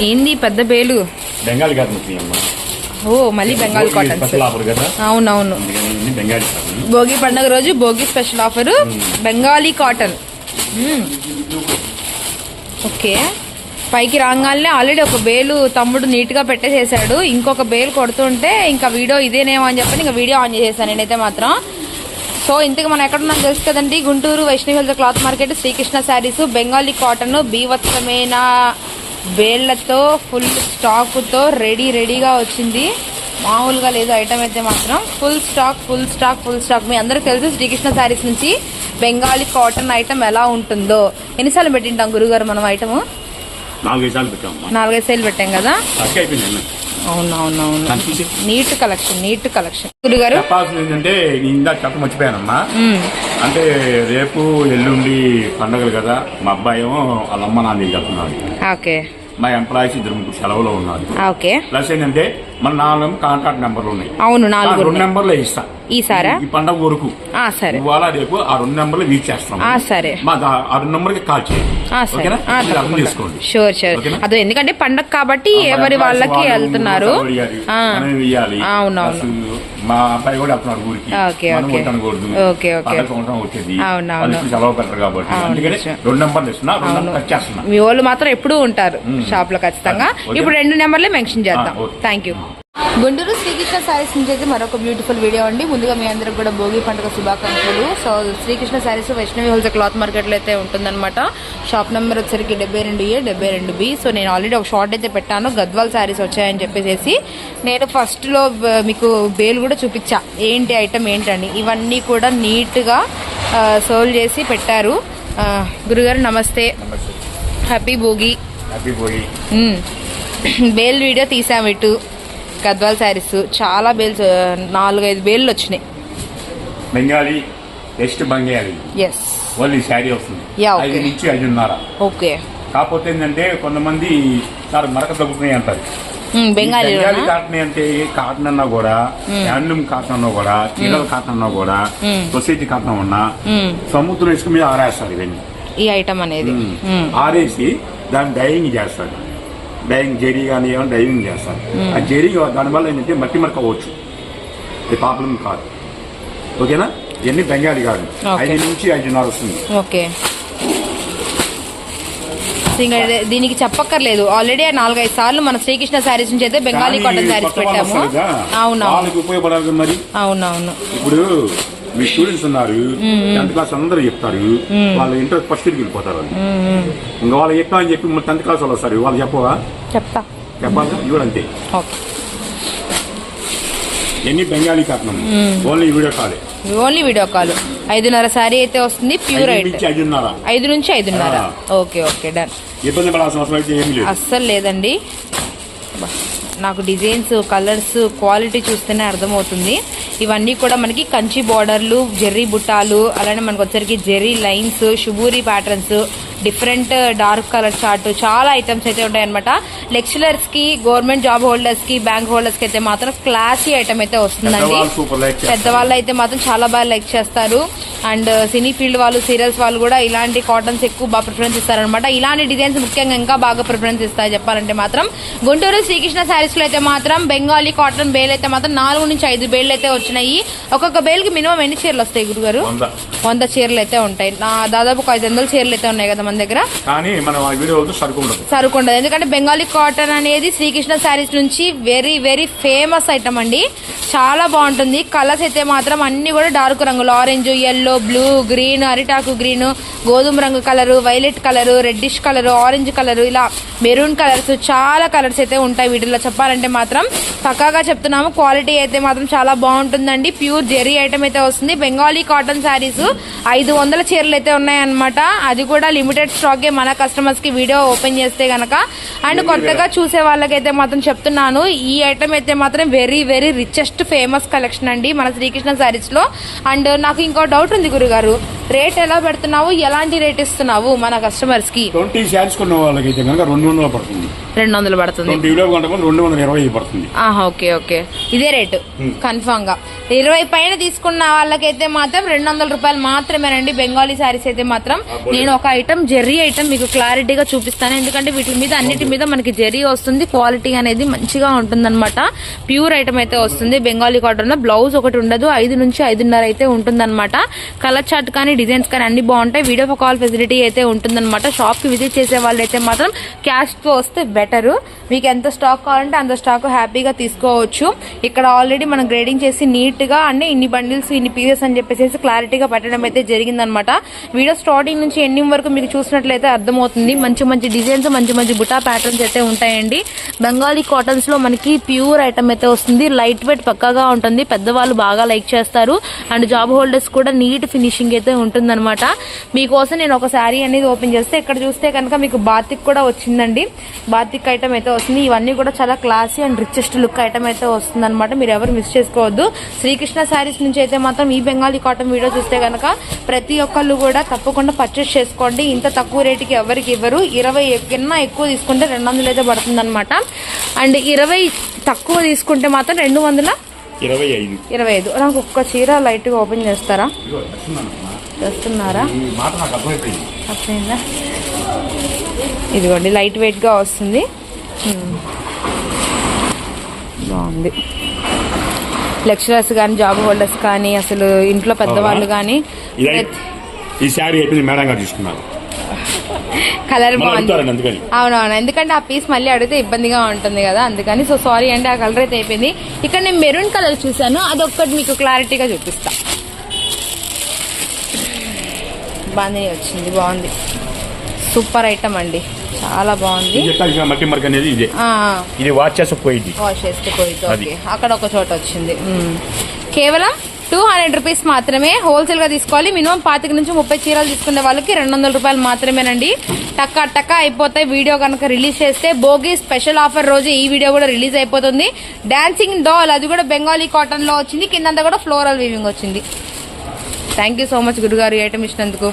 ఏంది పెద్ద బేలు? బెంగాలీ కాటన్ ఓ మళ్ళీ బెంగాల్ కదా? అవునవును. కాటన్ భోగి పండుగ రోజు Bhogi special offer Bengali cotton. Okay. పైకి రాగానే ఆల్రెడీ ఒక బేలు తమ్ముడు నీట్గా పెట్టేసేసాడు. ఇంకొక బేలు కొడుతుంటే ఇంకా వీడియో ఇదేనేమో అని చెప్పని ఇంకా వీడియో ఆన్ చేసేసాను నేనైతే మాత్రం. సో ఇంతకు మనం ఎక్కడ ఉన్నాం తెలుసు కదండి? Guntur Vaishnavi health cloth market Srikrishna sarees Bengali cotton బీవత్సమైన వేళ్ళతో ఫుల్ స్టాకుతో రెడీ రెడీగా వచ్చింది. మామూలుగా లేదు ఐటమ్ అయితే మాత్రం. Full stock full stock full stock మీ అందరికి తెలుసు శ్రీకృష్ణ శారీస్ నుంచి బెంగాలీ కాటన్ ఐటమ్ ఎలా ఉంటుందో. ఎన్నిసార్లు పెట్టింటాం గురుగారు మనం ఐటమ్ నాలుగైదు సార్లు పెట్టామమ్మా. నాలుగైదు సేల్ పెట్టాం కదా? అవునవునవును. Neat collection neat collection. గురుగారు? చెప్పాల్సింది ఏంటంటే నేను ఇందాక చెప్ప మర్చిపోయానమ్మా. మ్మ్. అంటే రేపు ఎల్లుండి పండగలు కదా మా అబ్బాయి ఏమో వాళ్ళ అమ్మ నాన్న వెళ్తున్నాడు ఓకే. మా ఎంప్లాయీస్ ఇద్దరు ముగ్గురు సెలవులో ఉన్నారు. ఓకే ప్లస్ ఏంటంటే మన నాలుగు కాంటాక్ట్ నెంబర్లు ఉన్నాయి. అవును నాలుగు రెండు నెంబర్లే ఇస్తా. ఈసారా ఈ పండగ వరకు. సరే. ఇవాళ రేపు ఆ రెండు నెంబర్లు రీచ్ చేస్తాం. సరే. మా ఆ రెండు నెంబర్కి కాల్ చేయండి. చేసుకోండి. Sure sure? అదే ఎందుకంటే పండగ కాబట్టి ఎవరి వాళ్ళకి వాళ్ళు వెళ్తున్నారు. అవునవును. మా అబ్బాయి కూడా వెళ్తున్నాడు ఊరికి. ఓకే, మనం వచ్చేది. సెలవు పెట్టరు కాబట్టి. అవును, అందుకని. రెండు నెంబర్లు ఇస్తున్నా రెండు మీ వాళ్ళు మాత్రం ఎప్పుడూ ఉంటారు. షాప్లో ఖచ్చితంగా. ఇప్పుడు రెండు నెంబర్లే మెన్షన్ చేద్దాం. Thank you Guntur Srikrishna sarees నుంచి అయితే మరొక బ్యూటిఫుల్ వీడియో అండి. ముందుగా మీ అందరికి కూడా భోగి పండుగ శుభాకాంక్షలు. So Srikrishna sarees Vaishnavi wholesale cloth మార్కెట్లో అయితే ఉంటుందన్నమాట. షాప్ నెంబర్ వచ్చరికి డెబ్బై రెండు ఏ డెబ్బై రెండు బి. సో నేను ఆల్రెడీ ఒక షార్ట్ అయితే పెట్టాను. గద్వాల్ శారీస్ వచ్చాయని చెప్పేసి నేను ఫస్ట్లో మీకు బేల్ కూడా చూపించా. ఏంటి ఐటమ్ ఏంటని. ఇవన్నీ కూడా నీట్గా సోల్ చేసి పెట్టారు. గురుగారు నమస్తే. హ్యాపీ భోగి. హ్యాపీ మ్మ్. బేల్ వీడియో తీసాము ఇటు. గద్వాల్ శారీస్ చాలా బేల్స్ నాలుగైదు బేళ్ళు వచ్చినాయి. బెంగాలీ టెస్ట్ బంగాళీ ఎస్ ఓన్లీ శారీ వస్తుంది. ఐదు నుంచి ఐదున్నర. ఓకే కాకపోతే ఏంటంటే కొంతమంది సార్ మరక తగ్గుతున్నాయి అంటారు. మ్మ్, బెంగాలీ బెంగాలీ కాటన్ అంటే కాటన్ అన్నా కూడా హ్యాండ్లూమ్ కాటన్ అన్నా కూడా చీరల కాటన్ అన్నా కూడా. సొసైటీ కాటన్ ఉన్నా. సముద్రం ఇసుక మీద ఆరేస్తారు ఇవన్నీ. ఈ ఐటమ్ అనేది. ఆరేసి దాన్ని డైయింగ్ చేస్తారు. డైయింగ్ జెరీ కానీ ఏమైనా డైయింగ్ చేస్తారు. ఆ జెరీ దానివల్ల ఏంటంటే మట్టి మరక అవ్వచ్చు ఇది ప్రాబ్లం కాదు. ఓకేనా? ఇవన్నీ బెంగాలీ కాదు. ఐదు నుంచి ఐదున్నర వస్తుంది. ఓకే దీనికి చెప్పక్కర్లేదు. ఆల్రెడీ నాలుగైదు సార్లు మన శ్రీకృష్ణ శారీస్ నుంచి అయితే బెంగాలీ కాటన్ శారీస్ పెట్టాము. అవునవును. ఉపయోగపడాలి మరి. అవునవును. ఇప్పుడు మీ స్టూడెంట్స్ ఉన్నారు టెన్త్ క్లాస్ అందరూ చెప్తారు వాళ్ళు ఇంటర్ ఫస్ట్ ఇయర్కి వెళ్ళిపోతారు వాళ్ళు. ఇంకా వాళ్ళు చెప్పా అని చెప్పి టెన్త్ క్లాస్ వాళ్ళు వస్తారు. వాళ్ళు చెప్పవా? చెప్తా. చెప్పాలి ఇవి అంతే. ఓకే. ఎన్ని బెంగాలీ కారణం ఓన్లీ వీడియో కాలే. Only video call. ఐదున్నర శారీ అయితే వస్తుంది ప్యూర్ ఐదున్నర. ఐదు నుంచి ఐదున్నర. Okay okay done. ఇబ్బంది పడాల్సిన అవసరం అయితే ఏం లేదు. అస్సలు లేదండి. నాకు డిజైన్స్ కలర్స్ క్వాలిటీ చూస్తేనే అర్థమవుతుంది. ఇవన్నీ కూడా మనకి కంచి బార్డర్లు జెర్రీ బుట్టాలు అలానే మనకు వచ్చరికి జెర్రీ lines shibori patterns different dark colour chart చాలా ఐటమ్స్ అయితే ఉంటాయన్నమాట. లెక్చరర్స్కి గవర్నమెంట్ జాబ్ హోల్డర్స్కి బ్యాంక్ హోల్డర్స్కి అయితే మాత్రం క్లాసీ ఐటమ్ అయితే వస్తుందండి. పెద్దవాళ్ళు అయితే మాత్రం చాలా బాగా లైక్ చేస్తారు. అండ్ సినీ ఫీల్డ్ వాళ్ళు సీరియల్స్ వాళ్ళు కూడా ఇలాంటి కాటన్స్ ఎక్కువ బాగా ప్రిఫరెన్స్ ఇస్తారనమాట ఇలాంటి డిజైన్స్ ముఖ్యంగా ఇంకా బాగా ప్రిఫరెన్స్ ఇస్తాయి చెప్పాలంటే మాత్రం. గుంటూరు శ్రీకృష్ణ శారీస్ లో అయితే మాత్రం బెంగాలీ కాటన్ బేల్ అయితే మాత్రం నాలుగు నుంచి ఐదు బేళ్ళు అయితే వచ్చినాయి. ఒక్కొక్క బేల్కి మినిమం ఎన్ని చీరలు వస్తాయి గురుగారు? వంద. వంద చీరలు అయితే ఉంటాయి. నా దాదాపు ఐదు వందల చీరలు అయితే ఉన్నాయి కదా మన దగ్గర. సరుకు ఉండదు. సరుకుండదు ఎందుకంటే బెంగాలీ కాటన్ అనేది శ్రీకృష్ణ శారీస్ నుంచి వెరీ వెరీ ఫేమస్ ఐటమ్ అండి. చాలా బాగుంటుంది. కలర్స్ అయితే మాత్రం అన్ని కూడా డార్క్ రంగులు. ఆరెంజ్ ఎల్లో బ్లూ గ్రీన్ అరిటాకు గ్రీన్ గోధుమ రంగు colour violet colour reddish colour orange colour ఇలా మెరూన్ కలర్స్ చాలా కలర్స్ అయితే ఉంటాయి వీటిలో చెప్పాలంటే మాత్రం పక్కాగా చెప్తున్నాము. క్వాలిటీ అయితే మాత్రం చాలా బాగుంటుందండి. ప్యూర్ జెరీ ఐటమ్ అయితే వస్తుంది. బెంగాలీ కాటన్ శారీస్ ఐదు వందల చీరలు అయితే ఉన్నాయన్నమాట. అది కూడా లిమిటెడ్ స్టాకే మన కస్టమర్స్కి వీడియో ఓపెన్ చేస్తే గనక. అండ్ కొత్తగా చూసే వాళ్ళకైతే మాత్రం చెప్తున్నాను ఈ ఐటమ్ అయితే మాత్రం very very richest famous collection అండి మన శ్రీకృష్ణ శారీస్లో. అండ్ నాకు ఇంకో డౌట్ ఉంది గురుగారు. రేట్ ఎలా పెడుతున్నావు? ఎలాంటి రేట్ ఇస్తున్నావు మన కస్టమర్స్కి ట్వంటీ శారీస్ కొన్న వాళ్ళకి అయితే కనుక రెండు వందలు పడుతుంది. రెండు వందలు పడుతుంది. ట్వంటీ కిలో కొంటే రెండు వందల ఇరవై పడుతుంది. ఆహా ఓకే ఓకే. ఇదే రేటు. కన్ఫామ్గా ఇరవై పైన తీసుకున్న వాళ్ళకైతే మాత్రం రెండు వందల రూపాయలు మాత్రమేనండి బెంగాలీ శారీస్ అయితే మాత్రం నేను ఒక ఐటమ్ జెర్రీ ఐటమ్ మీకు క్లారిటీగా చూపిస్తాను. ఎందుకంటే వీటి మీద అన్నిటి మీద మనకి జెర్రీ వస్తుంది. క్వాలిటీ అనేది మంచిగా ఉంటుందన్నమాట. ప్యూర్ ఐటమ్ అయితే వస్తుంది. బెంగాలీ కాటన్లో బ్లౌజ్ ఒకటి ఉండదు. ఐదు నుంచి ఐదున్నర అయితే ఉంటుందన్నమాట. కలర్ చార్ట్ కానీ డిజైన్స్ కానీ అన్ని బాగుంటాయి. వీడియో కాల్ ఫెసిలిటీ అయితే ఉంటుందన్నమాట. షాప్కి విజిట్ చేసే వాళ్ళు అయితే మాత్రం క్యాష్తో వస్తే బెటర్ మీకు ఎంత స్టాక్ కావాలంటే అంత స్టాక్ హ్యాపీగా తీసుకోవచ్చు. ఇక్కడ ఆల్రెడీ మనం గ్రేడింగ్ చేసి నీట్గా అన్ని ఇన్ని బండిల్స్ ఇన్ని పీసెస్ అని చెప్పేసి క్లారిటీగా పెట్టడం అయితే జరిగిందనమాట వీడియో స్టార్టింగ్ నుంచి ఎండింగ్ వరకు మీకు చూసినట్లయితే అర్థమవుతుంది. మంచి మంచి డిజైన్స్ మంచి మంచి బుటా ప్యాటర్న్స్ అయితే ఉంటాయండి. బెంగాలీ కాటన్స్లో మనకి ప్యూర్ ఐటమ్ అయితే వస్తుంది. లైట్ వెయిట్ పక్కాగా ఉంటుంది. పెద్దవాళ్ళు బాగా లైక్ చేస్తారు. అండ్ జాబ్ హోల్డర్స్ కూడా నీట్ ఫినిషింగ్ అయితే ఉంటుందన్నమాట. మీకోసం నేను ఒక శారీ అనేది ఓపెన్ చేస్తే ఇక్కడ చూస్తే కనుక మీకు బాతిక్ కూడా వచ్చిందండి. బాతిక్ ఐటమ్ అయితే వస్తుంది. ఇవన్నీ కూడా చాలా classy and richest look item అయితే వస్తుంది అనమాట మీరు ఎవరు మిస్ చేసుకోవద్దు. శ్రీకృష్ణ శారీస్ నుంచి అయితే మాత్రం ఈ బెంగాలీ కాటన్ వీడియో చూస్తే కనుక ప్రతి ఒక్కళ్ళు కూడా తప్పకుండా పర్చేస్ చేసుకోండి. ఇంత తక్కువ రేటుకి ఎవరికి ఇవ్వరు. ఇరవై కన్నా ఎక్కువ తీసుకుంటే రెండు వందలు అయితే పడుతుంది అనమాట అండ్ ఇరవై తక్కువ తీసుకుంటే మాత్రం రెండు వందల ఇరవై ఐదు. ఇరవై ఐదు. నాకు ఒక్క చీర లైట్గా ఓపెన్ చేస్తారా? అర్థమైపోయింది. అర్థమైందా? ఇదిగోండి లైట్ వెయిట్గా వస్తుంది. బాగుంది. లెక్చరర్స్ కానీ జాబ్ హోల్డర్స్ కానీ అసలు ఇంట్లో పెద్దవాళ్ళు కానీ ఇదై- ఈ శారీ అయిపోయింది మేడం గారు తీసుకున్నారు. కలర్ బాగుంది. అవునవును ఎందుకంటే ఆ పీస్ మళ్ళీ అడిగితే ఇబ్బందిగా ఉంటుంది కదా అందుకని. సో సారీ అండి ఆ కలర్ అయితే అయిపోయింది. ఇక్కడ నేను మెరూన్ కలర్ చూసాను అదొక్కటి మీకు క్లారిటీగా చూపిస్తా. బాగుంది వచ్చింది బాగుంది. సూపర్ ఐటమ్ అండి. చాలా బాగుంది. మట్టి మరక అనేది ఇదే. ఆ, ఇది వాచ్ చేస్తే పోయింది వాష్ చేస్తే. ఓకే. అక్కడ ఒక చోట వచ్చింది. కేవలం టూ హండ్రెడ్ రూపీస్ మాత్రమే హోల్సేల్గా తీసుకోవాలి. మినిమం పాతిక నుంచి ముప్పై చీరలు తీసుకునే వాళ్ళకి రెండు వందల రూపాయలు మాత్రమేనండి. టక్క టక్క అయిపోతాయి. వీడియో కనుక రిలీజ్ చేస్తే భోగి స్పెషల్ ఆఫర్ రోజు ఈ వీడియో కూడా రిలీజ్ అయిపోతుంది. డాన్సింగ్ డాల్ అది కూడా బెంగాలీ కాటన్లో వచ్చింది. కిందంతా కూడా ఫ్లోరల్ వీవింగ్ వచ్చింది. థ్యాంక్ యూ సో మచ్ గురుగారు ఐటమ్ ఇచ్చినందుకు.